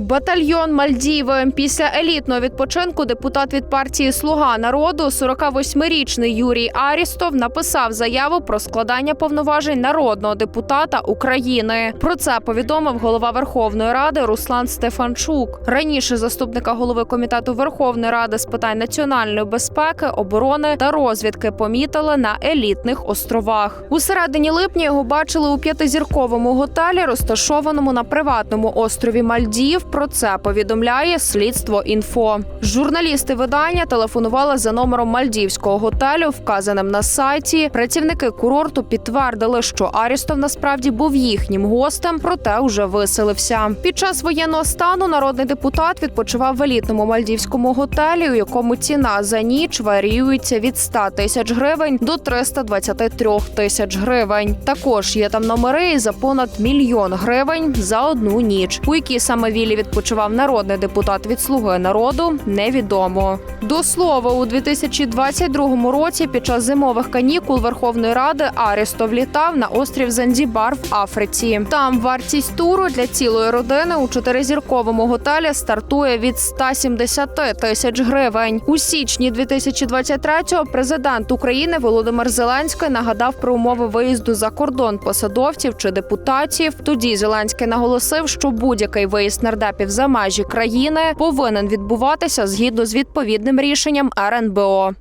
Батальйон Мальдіви. Після елітного відпочинку депутат від партії Слуга народу, 48-річний Юрій Арістов, написав заяву про складання повноважень народного депутата України. Про це повідомив голова Верховної Ради Руслан Стефанчук. Раніше заступника голови комітету Верховної Ради з питань національної безпеки, оборони та розвідки помітили на елітних островах. У середині липня його бачили у п'ятизірковому готелі, розташованому на приватному острові Мальдів. Про це повідомляє слідство інфо. Журналісти видання телефонували за номером мальдівського готелю, вказаним на сайті. Працівники курорту підтвердили, що Арістов насправді був їхнім гостем, проте уже виселився. Під час воєнного стану народний депутат відпочивав в елітному мальдівському готелі, у якому ціна за ніч варіюється від 100 тисяч гривень до 323 тисяч гривень. Також є там номери за понад мільйон гривень за одну ніч. У якій саме вілі відпочивав народний депутат від Слуги народу, невідомо. До слова, у 2022 році під час зимових канікул Верховної Ради Арістов літав на острів Занзібар в Африці. Там вартість туру для цілої родини у чотиризірковому готелі стартує від 170 тисяч гривень. У січні 2023-го президент України Володимир Зеленський нагадав про умови виїзду за кордон посадовців чи депутатів. Тоді Зеленський наголосив, що будь-який виїзд нардепів причепів за межі країни повинен відбуватися згідно з відповідним рішенням РНБО.